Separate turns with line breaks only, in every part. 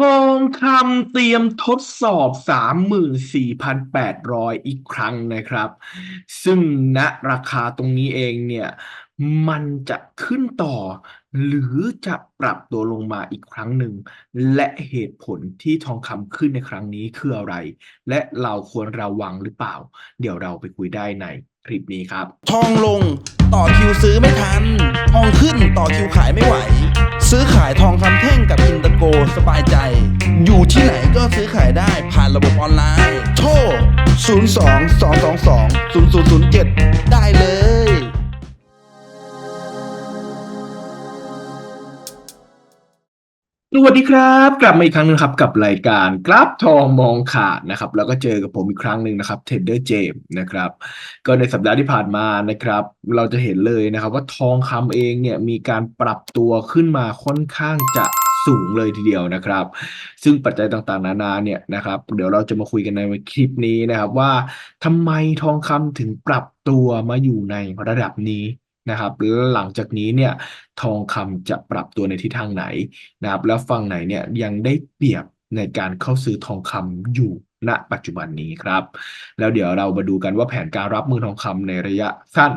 ทองคำเตรียมทดสอบ 34,800 อีกครั้งนะครับ ซึ่งณราคาตรงนี้เองเนี่ย มันจะขึ้นต่อ หรือจะปรับตัวลงมาอีกครั้งหนึ่ง และเหตุผลที่ทองคำขึ้นในครั้งนี้คืออะไร และเราควรระวังหรือเปล่า เดี๋ยวเราไปคุยได้ใน คลิปนี้ครับ
ทองลงต่อคิวซื้อไม่ทัน ทองขึ้นต่อคิวขายไม่ไหว ซื้อขายทองคำแท่งกับอินเตอร์โกสบายใจ อยู่ที่ไหนก็ซื้อขายได้ผ่านระบบออนไลน์ โทร 02 222 0007 ได้เลย
สวัสดีครับ กลับมาอีกครั้งหนึงครับกับรายการกราฟทองมองขาดนะครับ แล้วก็เจอกับผมอีกครั้งหนึ่งนะครับเทรดเดอร์เจมนะครับ ก็ในสัปดาห์ที่ผ่านมานะครับ เราจะเห็นเลยนะครับ ว่าทองคำเองเนี่ยมีการปรับตัวขึ้นมาค่อนข้างจะสูงเลยทีเดียวนะครับ ซึ่งปัจจัยต่างๆ นานาเนี่ยนะครับ เดี๋ยวเราจะมาคุยกันในคลิปนี้นะครับว่าทำไมทองคำถึงปรับตัวมาอยู่ในระดับนี้ นะครับหลังจากนี้เนี่ยทองคำจะปรับตัวในทิศทางไหนนะครับแล้วฝั่งไหนเนี่ยยังได้เปรียบในการเข้าซื้อทองคำอยู่ณปัจจุบันนี้ครับ แล้วเดี๋ยวเรามาดูกันว่าแผนการรับมือทองคำในระยะสั้น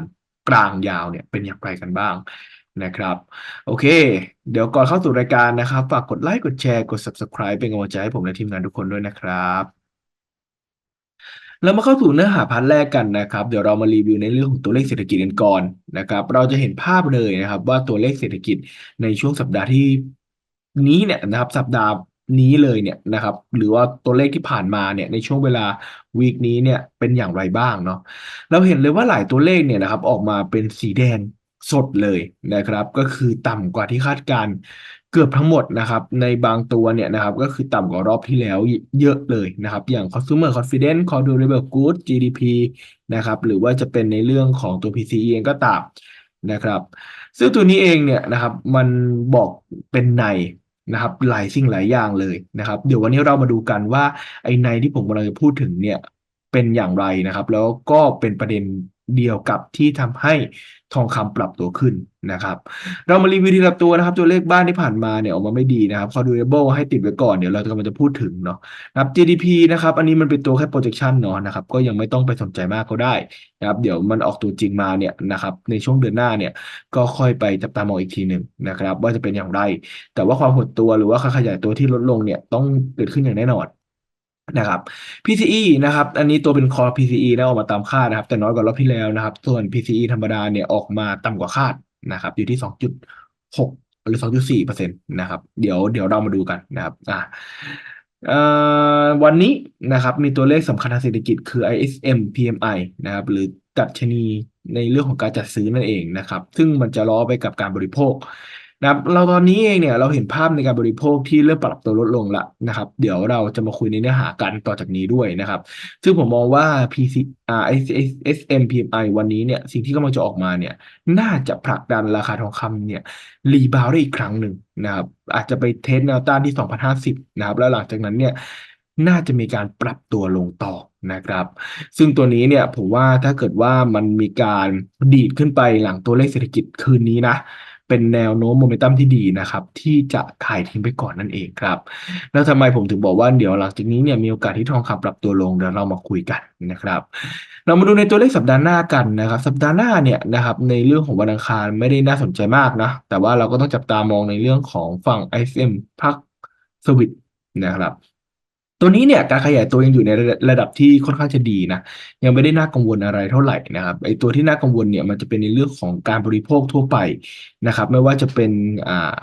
กลางยาวเนี่ยเป็นอย่างไรกันบ้างนะครับ โอเค เดี๋ยวก่อนเข้าสู่รายการนะครับ ฝากกดไลค์กดแชร์กด subscribe เป็นกำลังใจให้ผมและทีมงานทุกคนด้วยนะครับ เรามาเข้าสู่เนื้อหาพาร์ทแรกกันนะครับ เดี๋ยวเรามารีวิวในเรื่องของตัวเลขเศรษฐกิจกันก่อนนะครับ เราจะเห็นภาพเลยนะครับ ว่าตัวเลขเศรษฐกิจในช่วงสัปดาห์ที่นี้เนี่ยนะครับ สัปดาห์นี้เลยเนี่ยนะครับ หรือว่าตัวเลขที่ผ่านมาเนี่ยในช่วงเวลาวีคนี้เนี่ยเป็นอย่างไรบ้างเนาะเราเห็นเลยว่าหลายตัวเลขเนี่ยนะครับ ออกมาเป็นสีแดงสดเลยนะครับ ก็คือต่ำกว่าที่คาดการณ์ เกือบทั้งหมดนะครับ ในบางตัวเนี่ยนะครับ ก็คือต่ำกว่ารอบที่แล้วเยอะเลยนะครับ อย่าง consumer confidence core durable goods GDP นะครับ หรือว่าจะเป็นในเรื่องของตัว PCE เองก็ตามนะครับ ซึ่งตัวนี้เองเนี่ยนะครับ มันบอกเป็นในนะครับหลายสิ่งหลายอย่างเลยนะครับ เดี๋ยววันนี้เรามาดูกันว่าไอ้ในที่ผมกำลังจะพูดถึงเนี่ยเป็นอย่างไรนะครับ แล้วก็เป็นประเด็น เดียวกับที่ทำให้ทองคำปรับตัวขึ้นนะครับ เรามารีวิวทีละตัวนะครับ ตัวเลขบ้านที่ผ่านมาเนี่ยออกมาไม่ดีนะครับ core durable ให้ติดไว้ก่อนเดี๋ยวเรากำลังจะพูดถึงเนาะนะครับ GDP นะครับ อันนี้มันเป็นตัวแค่ projection เนาะนะครับ ก็ยังไม่ต้องไปสนใจมากก็ได้นะครับ เดี๋ยวมันออกตัวจริงมาเนี่ยนะครับ ในช่วงเดือนหน้าเนี่ย ก็ค่อยไปจับตามองอีกทีหนึ่งนะครับ ว่าจะเป็นอย่างไร แต่ว่าความหดตัวหรือว่าการขยายตัวที่ลดลงเนี่ยต้องเกิดขึ้นอย่างแน่นอน นะครับ PCE นะครับ อันนี้ตัวเป็น core PCE นะออกมาตามคาดนะครับ แต่น้อยกว่ารอบที่แล้วนะครับ ส่วน PCE ธรรมดาเนี่ยออกมาต่ำกว่าคาดนะครับ อยู่ที่ 2.6 หรือ 2.4เปอร์เซ็นต์นะครับ เดี๋ยวเดี๋ยวเรามาดูกันนะครับอ่าวันนี้นะครับมีตัวเลขสำคัญทางเศรษฐกิจคือ ISM PMI นะครับ หรือดัชนีในเรื่องของการจัดซื้อนั่นเองนะครับ ซึ่งมันจะล้อไปกับการบริโภค นะครับเราตอนนี้เองเนี่ยเราเห็นภาพในการบริโภคที่เริ่มปรับตัวลดลงละนะครับ เดี๋ยวเราจะมาคุยในเนื้อหากันต่อจากนี้ด้วยนะครับ ซึ่งผมมองว่า PC อ่า SMPMI วันนี้เนี่ยสิ่งที่กำลังจะออกมาเนี่ยน่าจะผลักดันราคาทองคำเนี่ยรีบาวได้อีกครั้งหนึ่งนะครับ อาจจะไปเทสแนวต้านที่ 2,050 นะครับ แล้วหลังจากนั้นเนี่ยน่าจะมีการปรับตัวลงต่อนะครับ ซึ่งตัวนี้เนี่ยผมว่าถ้าเกิดว่ามันมีการดีดขึ้นไปหลังตัวเลขเศรษฐกิจคืนนี้นะ เป็นแนวโน้มโมเมนตัมที่ดีนะครับ ที่จะขายทิ้งไปก่อนนั่นเองครับ แล้วทำไมผมถึงบอกว่าเดี๋ยวหลังจากนี้เนี่ยมีโอกาสที่ทองคำปรับตัวลงเดี๋ยวเรามาคุยกันนะครับ เรามาดูในตัวเลขสัปดาห์หน้ากันนะครับ สัปดาห์หน้าเนี่ยนะครับในเรื่องของวันอังคารไม่ได้น่าสนใจมากนะแต่ว่าเราก็ต้องจับตามองในเรื่องของฝั่ง ISM พักสวิตนะครับ ตัวนี้เนี่ยการขยายตัวยังอยู่ในระดับที่ค่อนข้างจะดีนะยังไม่ได้น่ากังวลอะไรเท่าไหร่นะครับไอตัวที่น่ากังวลเนี่ยมันจะเป็นในเรื่องของการบริโภคทั่วไปนะครับ ไม่ว่าจะเป็นอ่า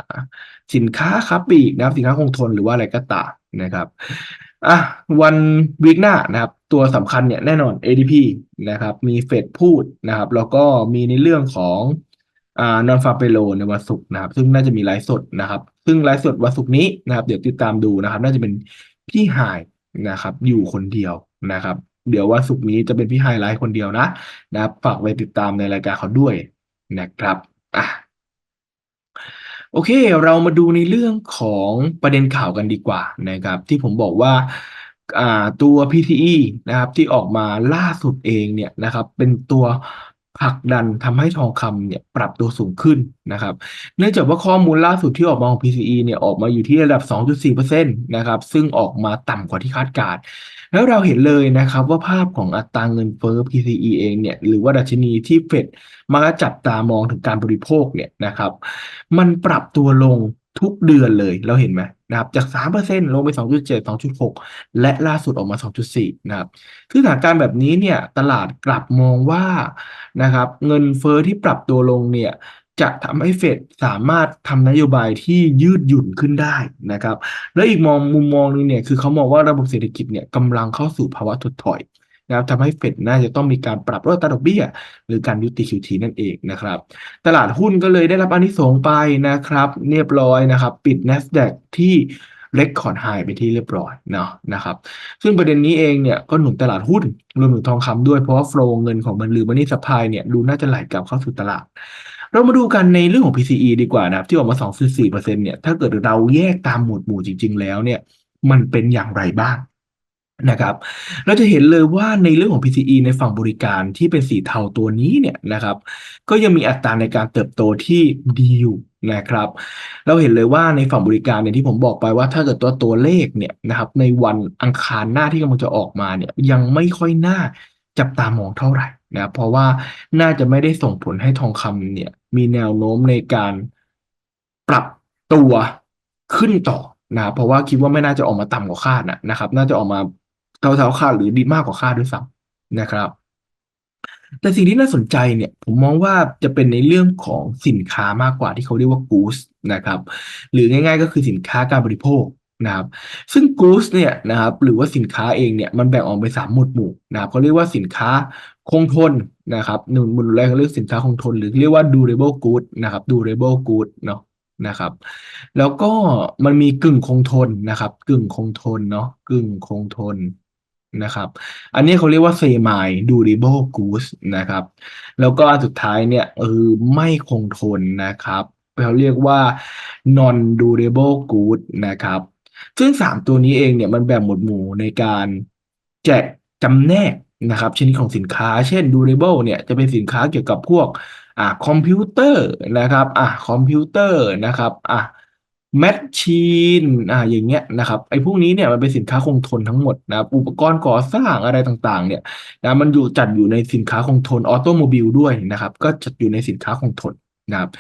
สินค้าค้าปลีกนะครับสินค้าคงทนหรือว่าอะไรก็ตามนะครับอะวันวีคหน้านะครับตัวสำคัญเนี่ยแน่นอน ADP นะครับมีเฟดพูดนะครับ แล้วก็มีในเรื่องของอ่านอนฟาเปโลในวันศุกร์นะครับ ซึ่งน่าจะมีไลฟ์สดนะครับ ซึ่งไลฟ์สดวันศุกร์นี้นะครับ เดี๋ยวติดตามดูนะครับ น่าจะเป็น พี่หายนะครับ อยู่คนเดียวนะครับ เดี๋ยววันศุกร์นี้จะเป็นพี่ไฮไลท์คนเดียวนะนะฝากไปติดตามในรายการเขาด้วยนะครับอะโอเค เรามาดูในเรื่องของประเด็นข่าวกันดีกว่านะครับ ที่ผมบอกว่าอ่าตัว PTE นะครับที่ออกมาล่าสุดเองเนี่ยนะครับ เป็นตัว ผลักดันทำให้ทองคำเนี่ยปรับตัวสูงขึ้นนะครับ เนื่องจากว่าข้อมูลล่าสุดที่ออกมาของ PCE เนี่ยออกมาอยู่ที่ระดับ 2.4%นะครับซึ่งออกมาต่ำกว่าที่คาดการณ์แล้วเราเห็นเลยนะครับว่าภาพของอัตราเงินเฟ้อ PCE เองเนี่ยหรือว่าดัชนีที่เฟดมักจะจับตามองถึงการบริโภคเนี่ยนะครับ มันปรับตัวลง ทุกเดือนเลยเราเห็นไหมนะครับจาก 3%ลงไป 2.7 2.6 และล่าสุดออกมา 2.4 นะครับคือสถานการณ์แบบนี้เนี่ยตลาดกลับมองว่านะครับเงินเฟ้อที่ปรับตัวลงเนี่ยจะทำให้เฟดสามารถทำนโยบายที่ยืดหยุ่นขึ้นได้นะครับ แล้วอีกมองมุมมองหนึงเนี่ยคือเขามองว่าระบบเศรษฐกิจเนี่ยกำลังเข้าสู่ภาวะถดถอย นะครับทำให้เฟดน่าจะต้องมีการปรับลดอัตราดอกเบี้ย หรือการยุติ QT นั่นเองนะครับ ตลาดหุ้นก็เลยได้รับอนิสงส์ไปนะครับ เรียบร้อยนะครับ ปิด NASDAQ ที่เล็กคอร์ดไฮไปที่เรียบร้อยเนาะนะครับ ซึ่งประเด็นนี้เองเนี่ยก็หนุนตลาดหุ้นรวมถึงทองคำด้วยเพราะว่าโฟลเงินของมันหรือมันนี่สปายเนี่ยดูน่าจะไหลกลับเข้าสู่ตลาด เรามาดูกันในเรื่องของ PCE ดีกว่านะครับ ที่ออกมา 2.4%เนี่ยถ้าเกิดเราแยกตามหมวดหมู่จริง ๆ แล้วเนี่ยมันเป็นอย่างไรบ้าง นะครับ เราจะเห็นเลยว่าในเรื่องของ PCE ในฝั่งบริการที่เป็นสีเทาตัวนี้เนี่ยนะครับ ก็ยังมีอัตราในการเติบโตที่ดีอยู่นะครับ เราเห็นเลยว่าในฝั่งบริการเนี่ยที่ผมบอกไปว่าถ้าเกิดตัวตัวเลขเนี่ยนะครับ ในวันอังคารหน้าที่กำลังจะออกมาเนี่ยยังไม่ค่อยน่าจับตามองเท่าไหร่นะเพราะว่าน่าจะไม่ได้ส่งผลให้ทองคำเนี่ย มีแนวโน้มในการปรับตัวขึ้นต่อนะเพราะว่าคิดว่าไม่น่าจะออกมาต่ำกว่าคาดนะนะครับ น่าจะออกมา เท่าๆค่าหรือดีมากกว่าค่าด้วยซ้ำนะครับ แต่สิ่งที่น่าสนใจเนี่ยผมมองว่าจะเป็นในเรื่องของสินค้ามากกว่าที่เขาเรียกว่า goods นะครับ หรือง่าย ๆ ก็คือสินค้าการบริโภคนะครับซึ่ง goods เนี่ยนะครับหรือว่าสินค้าเองเนี่ยมันแบ่งออกเป็นสามหมวดหมู่นะครับเขาเรียกว่าสินค้าคงทนนะครับหนึ่งหมวดแรกเขาเรียกสินค้าคงทน หรือเรียกว่า durable good นะครับ durable good เนาะนะครับ แล้วก็มันมีกึ่งคงทนนะครับ กึ่งคงทนเนาะกึ่งคงทน นะครับ อันนี้เขาเรียกว่า semi durable goods นะครับ แล้วก็อันสุดท้ายเนี่ยเออไม่คงทนนะครับเขาเรียกว่า non durable goods นะครับ ซึ่ง 3 ตัวนี้เองเนี่ยมันแบ่งหมวดหมู่ในการแจกจำแนกนะครับชนิดของสินค้า เช่น durable เนี่ยจะเป็นสินค้าเกี่ยวกับพวกอ่าคอมพิวเตอร์นะครับอ่าคอมพิวเตอร์นะครับอ่า แมชชีนอ่าอย่างเงี้ยนะครับไอ้พวกนี้เนี่ยมันเป็นสินค้าคงทนทั้งหมดนะครับอุปกรณ์ก่อสร้างอะไรต่างๆ เนี่ยนะมันอยู่จัดอยู่ในสินค้าคงทนออโตโมบิลด้วยนะครับ ก็จัดอยู่ในสินค้าคงทนนะครับ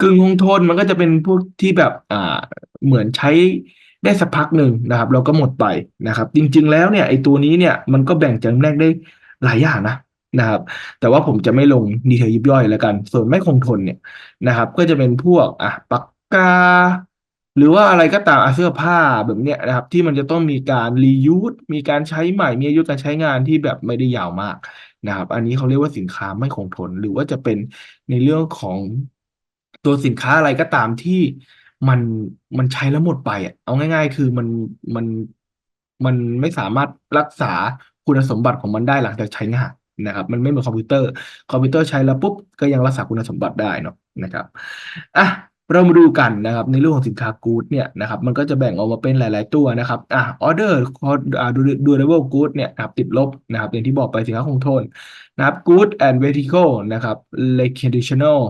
กึ่งคงทนมันก็จะเป็นพวกที่แบบอ่าเหมือนใช้ได้สักพักหนึ่งนะครับแล้วก็หมดไปนะครับ จริง ๆ แล้วเนี่ยไอ้ตัวนี้เนี่ยมันก็แบ่งจำแนกได้หลายอย่างนะนะครับ แต่ว่าผมจะไม่ลงดีเทลยิบย่อยแล้วกัน ส่วนไม่คงทนเนี่ยนะครับ ก็จะเป็นพวกอะปากกา หรือว่าอะไรก็ตามเสื้อผ้าแบบเนี้ยนะครับ ที่มันจะต้องมีการรียูสมีการใช้ใหม่มีอายุการใช้งานที่แบบไม่ได้ยาวมากนะครับ อันนี้เขาเรียกว่าสินค้าไม่คงทน หรือว่าจะเป็นในเรื่องของตัวสินค้าอะไรก็ตามที่มันมันใช้แล้วหมดไปอะเอาง่าย ๆ คือมันมันมันไม่สามารถรักษาคุณสมบัติของมันได้หลังจากใช้งานนะครับ มันไม่เหมือนคอมพิวเตอร์ คอมพิวเตอร์ใช้แล้วปุ๊บก็ยังรักษาคุณสมบัติได้เนาะนะครับอะ เรามาดูกันนะครับในเรื่องของสินค้ากู๊ดเนี่ยนะครับมันก็จะแบ่งออกมาเป็นหลาย ๆ ตัวนะครับอะออเดอร์คออ่า durable good เนี่ยนะครับติดลบนะครับอย่างที่บอกไปสินค้าคงทนนะครับ good and vertical นะครับ liquidational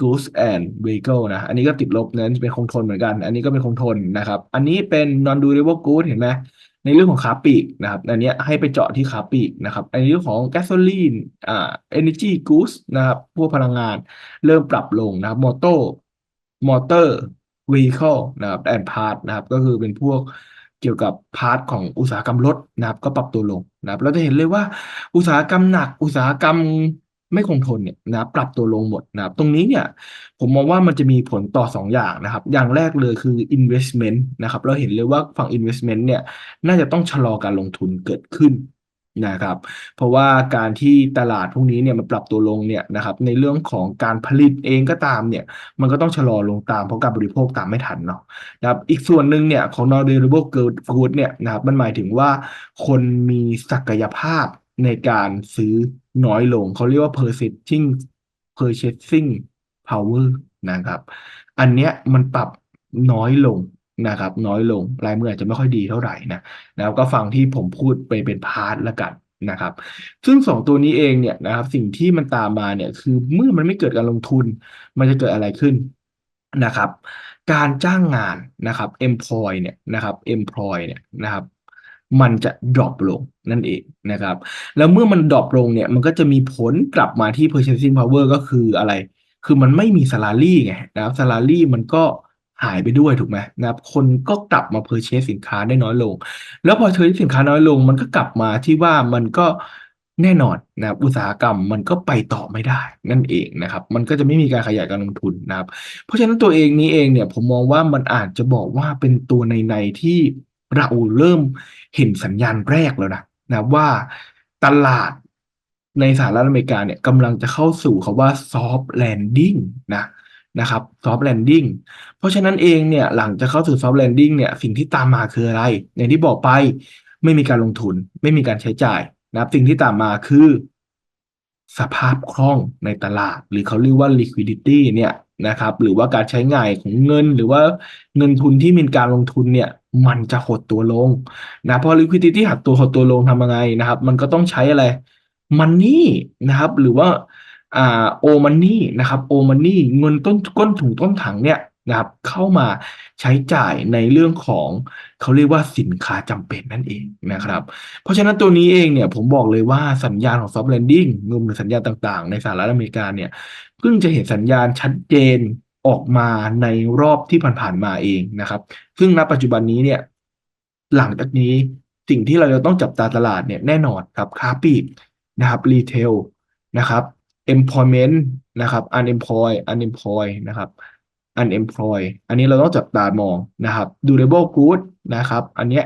goods and vehicle นะอันนี้ก็ติดลบนั้นเป็นคงทนเหมือนกัน อันนี้ก็เป็นคงทนนะครับ อันนี้เป็น non durable good เห็นไหมในเรื่องของขาปีกนะครับอันนี้ให้ไปเจาะที่ขาปีกนะครับอันนี้เรื่องของแก๊สโซลีนอ่า energy goods นะครับพวกพลังงานเริ่มปรับลงนะครับมอเต มอเตอร์ vehicle นะครับแอนพาร์ทนะครับ ก็คือเป็นพวกเกี่ยวกับพาร์ทของอุตสาหกรรมรถนะครับ ก็ปรับตัวลงนะครับ เราจะเห็นเลยว่าอุตสาหกรรมหนักอุตสาหกรรมไม่คงทนเนี่ยนะครับปรับตัวลงหมดนะครับตรงนี้เนี่ยผมมองว่ามันจะมีผลต่อ 2 อย่างนะครับ อย่างแรกเลยคือ investment นะครับ เราเห็นเลยว่าฝั่ง investment เนี่ยน่าจะต้องชะลอการลงทุนเกิดขึ้น นะครับ เพราะว่าการที่ตลาดพวกนี้เนี่ยมันปรับตัวลงเนี่ยนะครับ ในเรื่องของการผลิตเองก็ตามเนี่ย มันก็ต้องชะลอลงตามเพราะการบริโภคตามไม่ทันเนาะนะครับ อีกส่วนหนึ่งเนี่ยของ non durable good เนี่ยนะครับมันหมายถึงว่าคนมีศักยภาพในการซื้อน้อยลง เขาเรียกว่า purchasing purchasing power นะครับ อันเนี้ยมันปรับน้อยลง นะครับ น้อยลงรายมืออาจจะไม่ค่อยดีเท่าไหร่นะแล้วก็ฟังที่ผมพูดไปเป็นพาร์ทละกันนะครับ ซึ่งสองตัวนี้เองเนี่ยนะครับสิ่งที่มันตามมาเนี่ยคือเมื่อมันไม่เกิดการลงทุน มันจะเกิดอะไรขึ้นนะครับ การจ้างงานนะครับ employ เนี่ยนะครับ employ เนี่ยนะครับมันจะดรอปลงนั่นเองนะครับ แล้วเมื่อมันดรอปลงเนี่ยมันก็จะมีผลกลับมาที่ purchasing power ก็คืออะไร คือมันไม่มี salary ไงนะครับ salary มันก็ หายไปด้วยถูกไหมนะครับ คนก็กลับมา purchase สินค้าได้น้อยลง แล้วพอ purchase สินค้าน้อยลง มันก็กลับมาที่ว่ามันก็แน่นอนนะครับอุตสาหกรรมมันก็ไปต่อไม่ได้นั่นเองนะครับ มันก็จะไม่มีการขยายการลงทุนนะครับ เพราะฉะนั้นตัวเองนี้เองเนี่ยผมมองว่ามันอาจจะบอกว่าเป็นตัวในในๆที่เราเริ่มเห็นสัญญาณแรกแล้วนะนะว่าตลาดในสหรัฐอเมริกาเนี่ยกำลังจะเข้าสู่คำว่า soft landing นะ นะครับ soft landing เพราะฉะนั้นเองเนี่ยหลังจากเข้าสู่ soft landing เนี่ยสิ่งที่ตามมาคืออะไร อย่างที่บอกไปไม่มีการลงทุน ไม่มีการใช้จ่ายนะครับสิ่งที่ตามมาคือ สภาพคล่องในตลาด หรือเขาเรียกว่า liquidity เนี่ยนะครับหรือว่าการใช้ง่ายของเงิน หรือว่าเงินทุนที่มีการลงทุนเนี่ยมันจะหดตัวลงนะพอ liquidity หัดตัวหดตัวลงทำยังไงนะครับ มันก็ต้องใช้อะไร money นะครับ หรือว่า อ่า o money นะครับ o money เงินต้นก้นถุงต้นถังเนี่ยนะครับเข้ามาใช้จ่ายในเรื่องของเขาเรียกว่าสินค้าจำเป็นนั่นเองนะครับ เพราะฉะนั้นตัวนี้เองเนี่ยผมบอกเลยว่าสัญญาณของ soft landing รวมถึงสัญญาณต่างๆ ในสหรัฐอเมริกาเนี่ยเพิ่งจะเห็นสัญญาณชัดเจนออกมาในรอบที่ผ่านๆมาเองนะครับ ซึ่งณปัจจุบันนี้เนี่ยหลังจากนี้สิ่งที่เราจะต้องจับตาตลาดเนี่ยแน่นอนครับค้าปลีกนะครับรีเทลนะครับ employment นะครับ unemployed unemployed นะครับ unemployed อันนี้เราต้องจับตามองนะครับ durable good นะครับ อันเนี้ย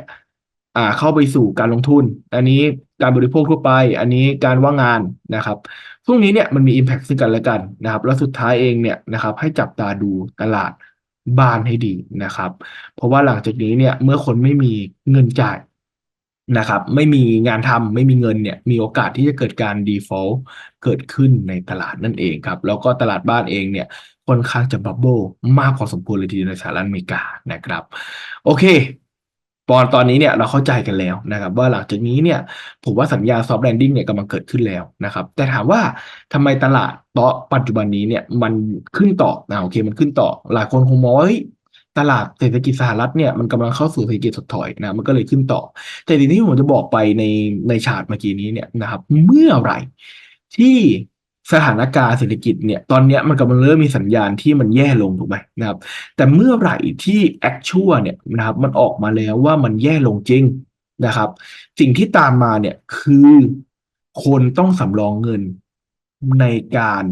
อ่าเข้าไปสู่การลงทุน อันนี้การบริโภคทั่วไป อันนี้การว่างงานนะครับพวกนี้เนี่ยมันมี impact ซึ่งกันและกันนะครับ แล้วสุดท้ายเองเนี่ยนะครับ ให้จับตาดูตลาดบ้านให้ดีนะครับ เพราะว่าหลังจากนี้เนี่ยเมื่อคนไม่มีเงินจ่าย นะครับ ไม่มีงานทำไม่มีเงินเนี่ย มีโอกาสที่จะเกิดการ default เกิดขึ้นในตลาดนั่นเองครับ แล้วก็ตลาดบ้านเองเนี่ยค่อนข้างจะบับเบิลมากพอสมควรเลยทีเดียวในสหรัฐอเมริกานะครับ โอเคปอนตอนนี้เนี่ยเราเข้าใจกันแล้วนะครับ ว่าหลังจากนี้เนี่ยผมว่าสัญญา soft landing เนี่ยกำลังเกิดขึ้นแล้วนะครับ แต่ถามว่าทำไมตลาดต่อปัจจุบันนี้เนี่ยมันขึ้นต่อนะโอเคมันขึ้นต่อ หลายคนคงมองว่าเฮ้ย ตลาดเศรษฐกิจสหรัฐเนี่ยมันกำลังเข้าสู่เศรษฐกิจถดถอยนะมันก็เลยขึ้นต่อ แต่สิ่งที่ผมจะบอกไปในในชาร์ตเมื่อกี้นี้เนี่ยนะครับ เมื่อไหร่ที่สถานการณ์เศรษฐกิจเนี่ยตอนเนี้ยมันกำลังเริ่มมีสัญญาณที่มันแย่ลงถูกไหมนะครับแต่เมื่อไหร่ที่ actual เนี่ยนะครับมันออกมาแล้วว่ามันแย่ลงจริงนะครับ สิ่งที่ตามมาเนี่ยคือคนต้องสำรองเงินในการ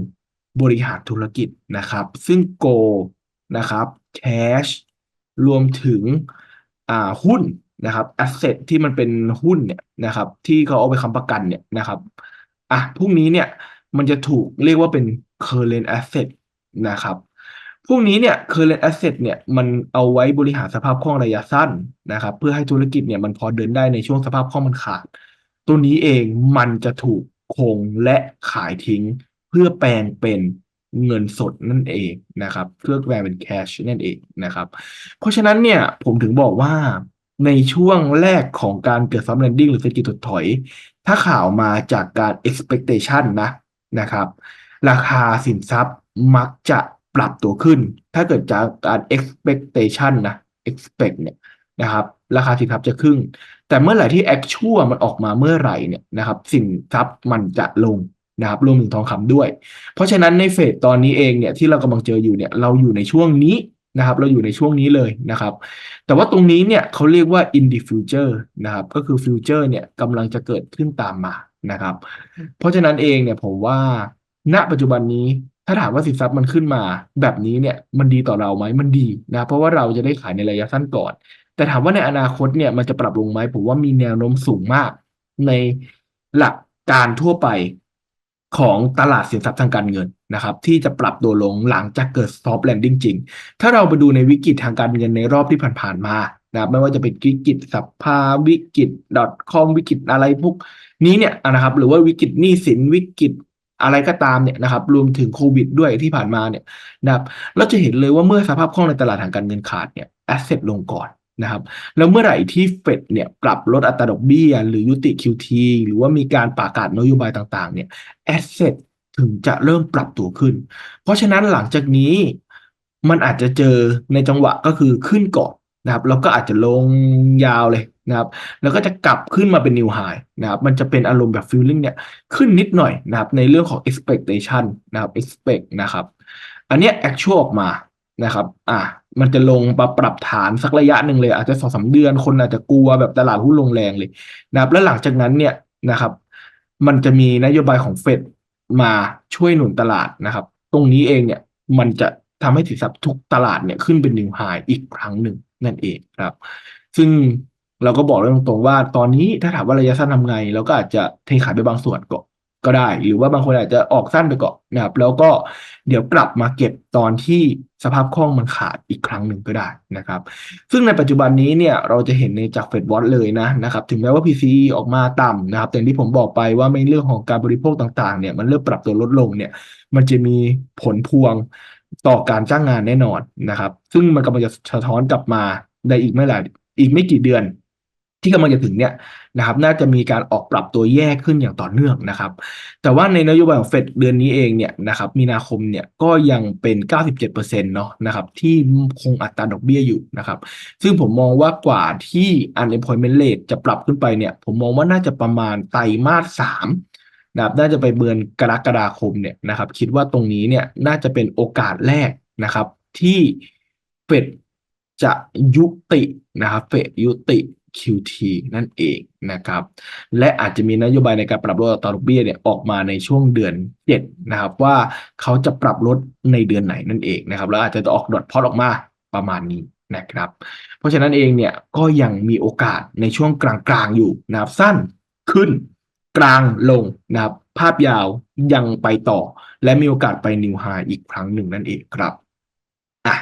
บริหารธุรกิจนะครับ ซึ่ง Go นะครับ Cash รวมถึงอ่าหุ้นนะครับ Asset ที่มันเป็นหุ้นเนี่ยนะครับ ที่เขาเอาไปค้ำประกันเนี่ยนะครับอะพวกนี้เนี่ยมันจะถูกเรียกว่าเป็น current asset นะครับ พวกนี้เนี่ย current asset เนี่ยมันเอาไว้บริหารสภาพคล่องระยะสั้นนะครับ เพื่อให้ธุรกิจเนี่ยมันพอเดินได้ในช่วงสภาพคล่องมันขาด ตัวนี้เองมันจะถูกคงและขายทิ้งเพื่อแปลงเป็น เงินสดนั่นเองนะครับเพื่อแปลงเป็น cash นั่นเองนะครับ เพราะฉะนั้นเนี่ยผมถึงบอกว่าในช่วงแรกของการเกิด soft landing หรือเศรษฐกิจถดถอย ถ้าข่าวมาจากการ expectation นะนะครับ ราคาสินทรัพย์มักจะปรับตัวขึ้น ถ้าเกิดจากการ expectation นะ expect เนี่ยนะครับราคาสินทรัพย์จะขึ้น แต่เมื่อไหร่ที่ actual มันออกมาเมื่อไหร่เนี่ยนะครับสินทรัพย์มันจะลง นะครับรวมถึงทองคำด้วย เพราะฉะนั้นในเฟสตอนนี้เองเนี่ยที่เรากำลังเจออยู่เนี่ยเราอยู่ในช่วงนี้นะครับ เราอยู่ในช่วงนี้เลยนะครับ แต่ว่าตรงนี้เนี่ยเขาเรียกว่า in the future นะครับ ก็คือ future เนี่ยกำลังจะเกิดขึ้นตามมานะครับ เพราะฉะนั้นเองเนี่ยผมว่า ณปัจจุบันนี้ถ้าถามว่าสินทรัพย์มันขึ้นมา แบบนี้เนี่ยมันดีต่อเราไหมมันดีนะเพราะว่าเราจะได้ขายในระยะสั้นก่อน แต่ถามว่าในอนาคตเนี่ยมันจะปรับลงไหมผมว่ามีแนวโน้มสูงมากในหลักการทั่วไป ของตลาดสินทรัพย์ทางการเงินนะครับ ที่จะปรับตัวลงหลังจากเกิด soft landing จริง ถ้าเราไปดูในวิกฤตทางการเงินในรอบที่ผ่านๆมานะครับไม่ว่าจะเป็นวิกฤตสภาวิกฤต .com วิกฤตอะไรพวกนี้เนี่ยนะครับ หรือว่าวิกฤตหนี้สินวิกฤตอะไรก็ตามเนี่ยนะครับรวมถึงโควิดด้วยที่ผ่านมาเนี่ยนะครับเราจะเห็นเลยว่าเมื่อสภาพคล่องในตลาดทางการเงินขาดเนี่ยแอสเซทลงก่อน นะครับแล้วเมื่อไหร่ที่เฟดเนี่ยปรับลดอัตราดอกเบี้ย หรือยุติ QT หรือว่ามีการประกาศนโยบายต่างๆเนี่ยแอสเซทถึงจะเริ่มปรับตัวขึ้น เพราะฉะนั้นหลังจากนี้มันอาจจะเจอในจังหวะก็คือขึ้นก่อนนะครับแล้วก็อาจจะลงยาวเลยนะครับ แล้วก็จะกลับขึ้นมาเป็น new high นะครับ มันจะเป็นอารมณ์แบบ feeling เนี่ยขึ้นนิดหน่อยนะครับ ในเรื่องของ expectation นะครับ expect นะครับ อันเนี้ย actual ออกมา นะครับ อะมันจะลงมาปรับฐานสักระยะหนึ่งเลย อาจจะสองสาเดือนคนอาจจะกลัวแบบตลาดหุ้นลงแรงเลยนะครับ แล้วหลังจากนั้นเนี่ยนะครับ มันจะมีนโยบายของเฟดมาช่วยหนุนตลาดนะครับ ตรงนี้เองเนี่ยมันจะทำให้สินทรัพย์ทุกตลาดเนี่ยขึ้นเป็นนิวไฮอีกครั้งหนึ่งนั่นเองครับ ซึ่งเราก็บอกเลยตรงๆว่า ตอนนี้ถ้าถามว่าระยะสั้นทำไงเราก็อาจจะเทขายไปบางส่วนก่อน ก็ได้ หรือว่าบางคนอาจจะออกสั้นไปก่อนนะครับ แล้วก็เดี๋ยวกลับมาเก็บตอนที่สภาพคล่องมันขาดอีกครั้งหนึ่งก็ได้นะครับ ซึ่งในปัจจุบันนี้เนี่ยเราจะเห็นในจากเฟดวอตเลยนะนะครับ ถึงแม้ว่า PCE ออกมาต่ำนะครับ แต่ที่ผมบอกไปว่าในเรื่องของการบริโภคต่างๆเนี่ยมันเริ่มปรับตัวลดลงเนี่ย มันจะมีผลพวงต่อการจ้างงานแน่นอนนะครับ ซึ่งมันกำลังจะสะท้อนกลับมาในอีกไม่หลายอีกไม่กี่เดือน ที่กำลังจะถึงเนี่ยนะครับน่าจะมีการออกปรับตัวแย่ขึ้นอย่างต่อเนื่องนะครับ แต่ว่าในนโยบายของเฟดเดือนนี้เองเนี่ยนะครับมีนาคมเนี่ยก็ยังเป็น 97%เนาะนะครับที่คงอัตราดอกเบี้ยอยู่นะครับ ซึ่งผมมองว่ากว่าที่ unemployment rate จะปรับขึ้นไปเนี่ยผมมองว่าน่าจะประมาณไตรมาสสามนะครับน่าจะไปเบือนกรกฎาคมเนี่ยนะครับ คิดว่าตรงนี้เนี่ยน่าจะเป็นโอกาสแรกนะครับ ที่เฟดจะยุตินะครับเฟดยุติ QT นั่นเองนะครับ และอาจจะมีนโยบายในการปรับลดอัตราดอกเบี้ยเนี่ยออกมาในช่วงเดือนเจ็ดนะครับ ว่าเขาจะปรับลดในเดือนไหนนั่นเองนะครับ แล้วอาจจะออกดอทพอตออกมาประมาณนี้นะครับ เพราะฉะนั้นเองเนี่ยก็ยังมีโอกาสในช่วงกลางๆอยู่นะครับ สั้นขึ้นกลางลงนะครับ ภาพยาวยังไปต่อ และมีโอกาสไปนิวไฮอีกครั้งหนึ่งนั่นเองครับอะ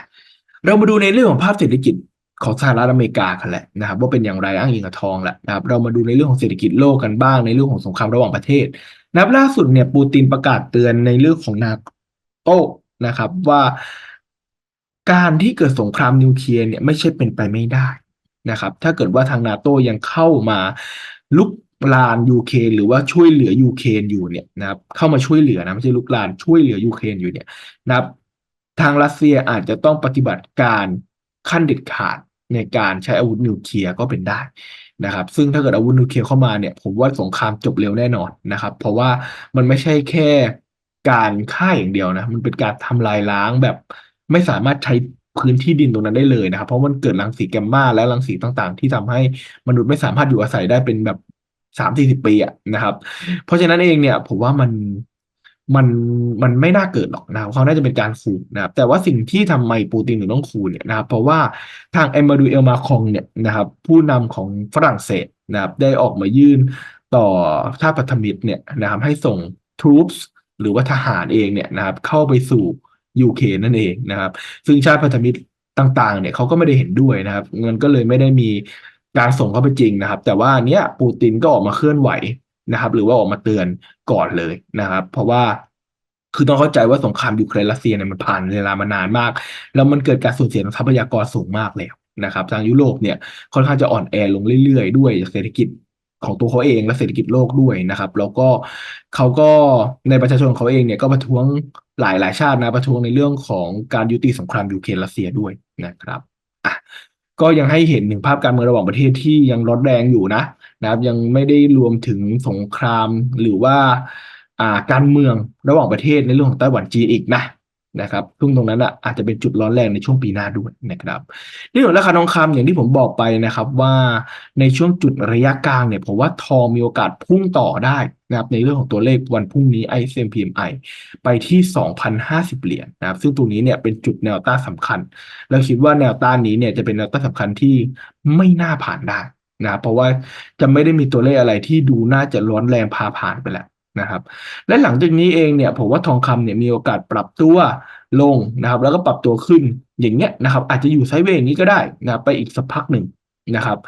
เรามาดูในเรื่องของภาพเศรษฐกิจ ของสหรัฐอเมริกากันแหละนะครับ ว่าเป็นอย่างไรอ้างอิงกับทองแหละนะครับเรามาดูในเรื่องของเศรษฐกิจโลกกันบ้างในเรื่องของสงครามระหว่างประเทศนับล่าสุดเนี่ยปูตินประกาศเตือนในเรื่องของนาโต้นะครับว่าการที่เกิดสงครามนิวเคลียร์เนี่ยไม่ใช่เป็นไปไม่ได้นะครับ ถ้าเกิดว่าทางนาโต้ยังเข้ามาลุกลานยูเครนหรือว่าช่วยเหลือยูเครนอยู่เนี่ยนะครับ เข้ามาช่วยเหลือนะไม่ใช่ลุกลานช่วยเหลือยูเครนอยู่เนี่ยนะครับ ทางรัสเซียอาจจะต้องปฏิบัติการขั้นเด็ดขาด ในการใช้อาวุธนิวเคลียร์ก็เป็นได้นะครับ ซึ่งถ้าเกิดอาวุธนิวเคลียร์เข้ามาเนี่ยผมว่าสงครามจบเร็วแน่นอนนะครับ เพราะว่ามันไม่ใช่แค่การฆ่าอย่างเดียวนะมันเป็นการทำลายล้างแบบ ไม่สามารถใช้พื้นที่ดินตรงนั้นได้เลยนะครับ เพราะมันเกิดรังสีแกมมาและรังสีต่างๆ ที่ทำให้มนุษย์ไม่สามารถอยู่อาศัยได้เป็นแบบสามสี่สิบปีอะนะครับ เพราะฉะนั้นเองเนี่ยผมว่ามัน มันมันไม่น่าเกิดหรอกนะครับเขาน่าจะเป็นการขู่นะครับแต่ว่าสิ่งที่ทำไมปูตินถึงต้องขู่เนี่ยนะครับเพราะว่าทางเอ็มาดูเอลมาคองเนี่ยนะครับผู้นำของฝรั่งเศสนะครับได้ออกมายื่นต่อชาติพันธมิตรเนี่ยนะครับให้ส่ง troops หรือว่าทหารเองเนี่ยนะครับเข้าไปสู่ยูเครนนั่นเองนะครับ ซึ่งชาติพันธมิตรต่างๆเนี่ยเขาก็ไม่ได้เห็นด้วยนะครับมันก็เลยไม่ได้มีการส่งเข้าไปจริงนะครับ แต่ว่าเนี้ยปูตินก็ออกมาเคลื่อนไหว นะครับ หรือว่าออกมาเตือนก่อนเลยนะครับ เพราะว่าคือต้องเข้าใจว่าสงครามยูเครนรัสเซียเนี่ยมันผ่านเวลามานานมาก แล้วมันเกิดการสูญเสียทรัพยากรสูงมากแล้วนะครับทางยุโรปเนี่ยค่อนข้างจะอ่อนแอลงเรื่อยๆ ด้วยเศรษฐกิจของตัวเขาเองและเศรษฐกิจโลกด้วยนะครับ แล้วก็เขาก็ในประชาชนเขาเองเนี่ยก็ประท้วงหลายหลายชาตินะประท้วงในเรื่องของการยุติสงครามยูเครนรัสเซียด้วยนะครับอะก็ยังให้เห็นถึงภาพการเมืองระหว่างประเทศที่ยังร้อนแรงอยู่นะ นะครับ ยังไม่ได้รวมถึงสงครามหรือว่าการเมืองระหว่างประเทศในเรื่องของไต้หวันจีนอีกนะนะครับซึ่งตรงนั้นอะอาจจะเป็นจุดร้อนแรงในช่วงปีหน้าด้วยนะครับเรื่องราคาทองคำอย่างที่ผมบอกไปนะครับว่าในช่วงจุดระยะกลางเนี่ยผมว่าทองมีโอกาสพุ่งต่อได้นะครับในเรื่องของตัวเลขวันพรุ่งนี้ ISM PMI ไปที่ 2,050 เหรียญนะครับซึ่งตรงนี้เนี่ยเป็นจุดแนวต้านสำคัญแล้วคิดว่าแนวต้านนี้เนี่ยจะเป็นแนวต้านสำคัญที่ไม่น่าผ่านได้ นะเพราะว่าจะไม่ได้มีตัวเลขอะไรที่ดูน่าจะร้อนแรงพาผ่านไปแล้วนะครับ และหลังจากนี้เองเนี่ยผมว่าทองคำเนี่ยมีโอกาสปรับตัวลงนะครับ แล้วก็ปรับตัวขึ้นอย่างเงี้ยนะครับ อาจจะอยู่ไซด์เวย์อย่างนี้ก็ได้นะครับไปอีกสักพักหนึ่งนะครับ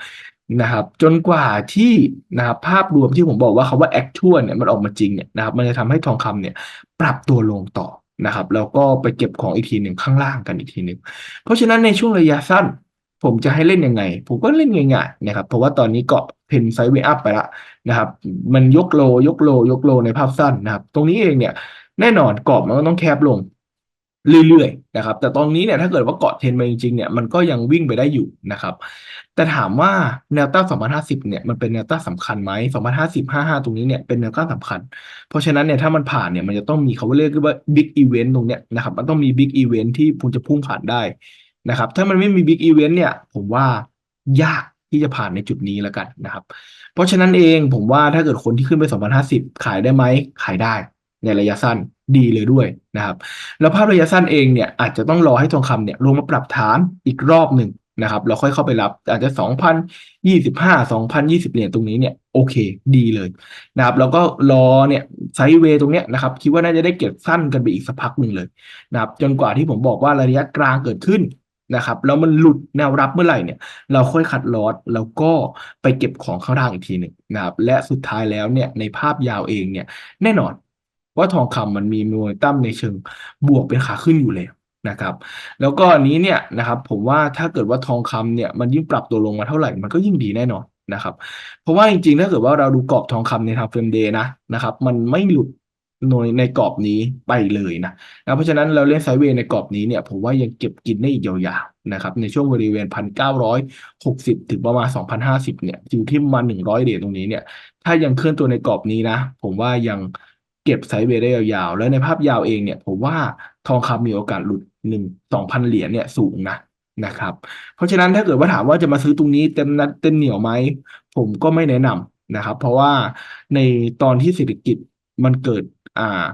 นะครับ จนกว่าที่นะครับภาพรวมที่ผมบอกว่าคาว่า actual เนี่ยมันออกมาจริงเนี่ยนะครับ มันจะทำให้ทองคำเนี่ย ปรับตัวลงต่อนะครับ แล้วก็ไปเก็บของอีกทีหนึ่งข้างล่างกันอีกทีหนึ่งเพราะฉะนั้นในช่วงระยะสั้น ผมจะให้เล่นยังไง ผมก็เล่นง่ายๆนะครับเพราะว่าตอนนี้เกาะเพนไซด์เวอัพไปละนะครับ มันยกโลยกโลยกโลในภาพสั้นนะครับ ตรงนี้เองเนี่ยแน่นอนกรอบมันก็ต้องแคบลงเรื่อยๆนะครับ แต่ตรงนี้เนี่ยถ้าเกิดว่าเกาะเทรนมาจริงๆเนี่ยมันก็ยังวิ่งไปได้อยู่นะครับ แต่ถามว่าแนวต้าน2050 เนี่ยมันเป็นแนวต้านสำคัญไหม2050 55 ตรงนี้เนี่ยเป็นแนวต้านสำคัญ เพราะฉะนั้นเนี่ยถ้ามันผ่านเนี่ยมันจะต้องมีเขาเรียกว่าบิ๊กอีเวนต์ตรงเนี้ยนะครับ มันต้องมีบิ๊กอีเวนต์ที่คุณจะพุ่งผ่านได้ นะครับ ถ้ามันไม่มีบิ๊กอีเวนต์เนี่ย ผมว่ายากที่จะผ่านในจุดนี้แล้วกันนะครับ เพราะฉะนั้นเองผมว่าถ้าเกิดคนที่ขึ้นไป 2050 ขายได้ไหมขายได้ในระยะสั้นดีเลยด้วยนะครับ แล้วภาพระยะสั้นเองเนี่ยอาจจะต้องรอให้ทองคำเนี่ยลงมาปรับฐานอีกรอบหนึ่งนะครับแล้วค่อยเข้าไปรับอาจจะ 2,025 2,020 เหรียญตรงนี้เนี่ยโอเคดีเลยนะครับแล้วก็รอเนี่ยไซด์เวย์ตรงเนี้ยนะครับคิดว่าน่าจะได้เก็บสั้นกันไปอีกสักพักหนึ่งเลยนะครับจนกว่าที่ผมบอกว่าระยะกลางเกิดขึ้น นะครับแล้วมันหลุดแนวรับเมื่อไหร่เนี่ย เราค่อยคัดลอสแล้วก็ไปเก็บของข้างล่างอีกทีหนึ่งนะครับและสุดท้ายแล้วเนี่ยในภาพยาวเองเนี่ย แน่นอนว่าทองคำมันมีโมเมนตัมในเชิงบวกเป็นขาขึ้นอยู่แล้วนะครับ แล้วก็อันนี้เนี่ยนะครับ ผมว่าถ้าเกิดว่าทองคำเนี่ยมันยิ่งปรับตัวลงมาเท่าไหร่มันก็ยิ่งดีแน่นอนนะครับ เพราะว่าจริงๆ ถ้าเกิดว่าเราดูกรอบทองคำในทางเฟรมเดย์นะนะครับ มันไม่หลุด ในในกรอบนี้ไปเลยนะนะเพราะฉะนั้นเราเล่นไซเวย์ในกรอบนี้เนี่ยผมว่ายังเก็บกินได้อีกยาวๆนะครับในช่วงบริเวณพันเก้าร้อยหกสิบถึงประมาณสองพันห้าสิบเนี่ยอยู่ที่ประมาณหนึ่งร้อยเหรียญตรงนี้เนี่ยถ้ายังเคลื่อนตัวในกรอบนี้นะ ผมว่ายังเก็บไซเวย์ได้ยาวๆ แล้วในภาพยาวเองเนี่ยผมว่าทองคำมีโอกาสหลุดหนึ่งสองพันเหรียญเนี่ยสูงนะนะครับ เพราะฉะนั้นถ้าเกิดว่าถามว่าจะมาซื้อตรงนี้เต็มนัดเต็มเหนียวไหมผมก็ไม่แนะนำนะครับ เพราะว่าในตอนที่เศรษฐกิจ มันเกิดอ่า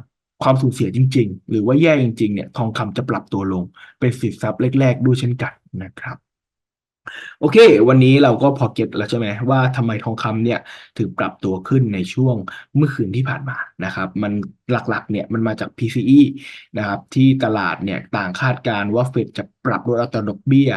ความสูญเสียจริง ๆ หรือว่าแย่จริง ๆ เนี่ย ทองคำจะปรับตัวลง เป็นสินทรัพย์แรก ๆ ด้วยเช่นกันนะครับ โอเค วันนี้เราก็พอเก็ตแล้วใช่ไหมว่าทำไมทองคำเนี่ยถึงปรับตัวขึ้นในช่วงเมื่อคืนที่ผ่านมานะครับ มันหลักๆ เนี่ยมันมาจาก PCE นะครับที่ตลาดเนี่ยต่างคาดการณ์ว่าเฟดจะปรับลดอัตราดอกเบี้ย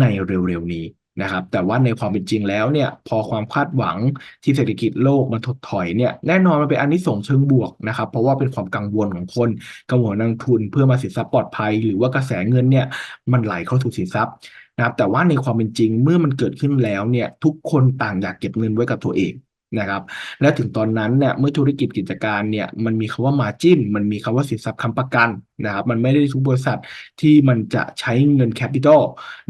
ในเร็วๆนี้ นะครับ แต่ว่าในความเป็นจริงแล้วเนี่ย พอความคาดหวังที่เศรษฐกิจโลกมันถดถอยเนี่ยแน่นอนมันเป็นอันนี้ส่งเชิงบวกนะครับ เพราะว่าเป็นความกังวลของคนกังวลนักทุนเพื่อมาสินทรัพย์ปลอดภัย หรือว่ากระแสเงินเนี่ยมันไหลเข้าสู่สินทรัพย์นะครับแต่ว่าในความเป็นจริงเมื่อมันเกิดขึ้นแล้วเนี่ยทุกคนต่างอยากเก็บเงินไว้กับตัวเอง นะครับและถึงตอนนั้นเนี่ยเมื่อธุรกิจกิจการเนี่ยมันมีคำว่า margin มันมีคำว่าสินทรัพย์ค้ำประกันนะครับมันไม่ได้ทุกบริษัทที่มันจะใช้เงิน capital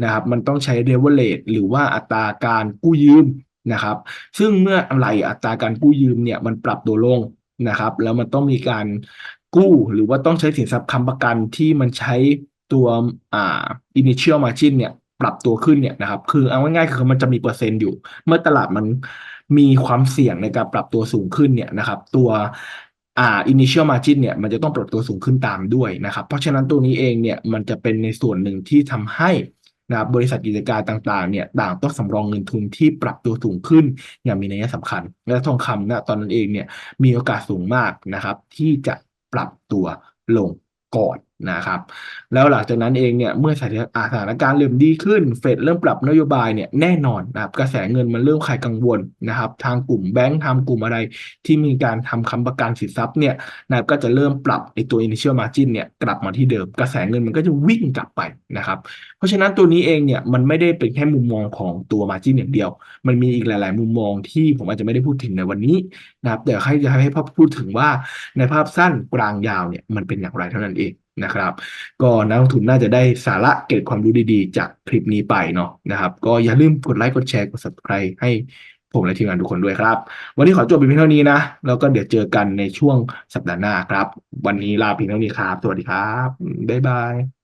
นะครับมันต้องใช้ leverage หรือว่าอัตราการกู้ยืมนะครับซึ่งเมื่ออะไรอัตราการกู้ยืมเนี่ยมันปรับตัวลงนะครับแล้วมันต้องมีการกู้หรือว่าต้องใช้สินทรัพย์ค้ำประกันที่มันใช้ตัวอ่า initial margin เนี่ยปรับตัวขึ้นเนี่ยนะครับคือเอาง่ายๆคือมันจะมีเปอร์เซ็นต์อยู่ เมื่อตลาดมัน มีความเสี่ยงในการปรับตัวสูงขึ้นเนี่ยนะครับ ตัวอ่า initial margin เนี่ยมันจะต้องปรับตัวสูงขึ้นตามด้วยนะครับ เพราะฉะนั้นตัวนี้เองเนี่ยมันจะเป็นในส่วนหนึ่งที่ทำให้นะครับบริษัทกิจการต่างๆเนี่ยต่างต้องสำรองเงินทุนที่ปรับตัวสูงขึ้น อย่างมีนัยสำคัญ และทองคำนะตอนนั้นเองเนี่ยมีโอกาสสูงมากนะครับ ที่จะปรับตัวลงก่อน นะครับ แล้วหลังจากนั้นเองเนี่ยเมื่อสถานการณ์เริ่มดีขึ้น เฟดเริ่มปรับนโยบายเนี่ยแน่นอนนะครับกระแสเงินมันเริ่มคลายกังวลนะครับ ทางกลุ่มแบงก์ทางกลุ่มอะไรที่มีการทำคำประกันสินทรัพย์เนี่ยนะครับก็จะเริ่มปรับไอตัว initial margin เนี่ยกลับมาที่เดิมกระแสเงินมันก็จะวิ่งกลับไปนะครับ เพราะฉะนั้นตัวนี้เองเนี่ยมันไม่ได้เป็นแค่มุมมองของตัว margin อย่างเดียว มันมีอีกหลาย ๆ มุมมองที่ผมอาจจะไม่ได้พูดถึงในวันนี้นะครับแต่ให้จะให้พูดถึงว่าในภาพสั้นกลางยาวเนี่ยมันเป็นอย่างไรเท่านั้นเอง นะครับ ก็นักลงทุนน่าจะได้สาระเก็บความรู้ดีๆ จากคลิปนี้ไปเนาะนะครับ ก็อย่าลืมกดไลค์กดแชร์กด subscribe ให้ผมและทีมงานทุกคนด้วยครับ วันนี้ขอจบเพียงเท่านี้นะ แล้วก็เดี๋ยวเจอกันในช่วงสัปดาห์หน้าครับ วันนี้ลาเพียงเท่านี้ครับ สวัสดีครับ บ๊ายบาย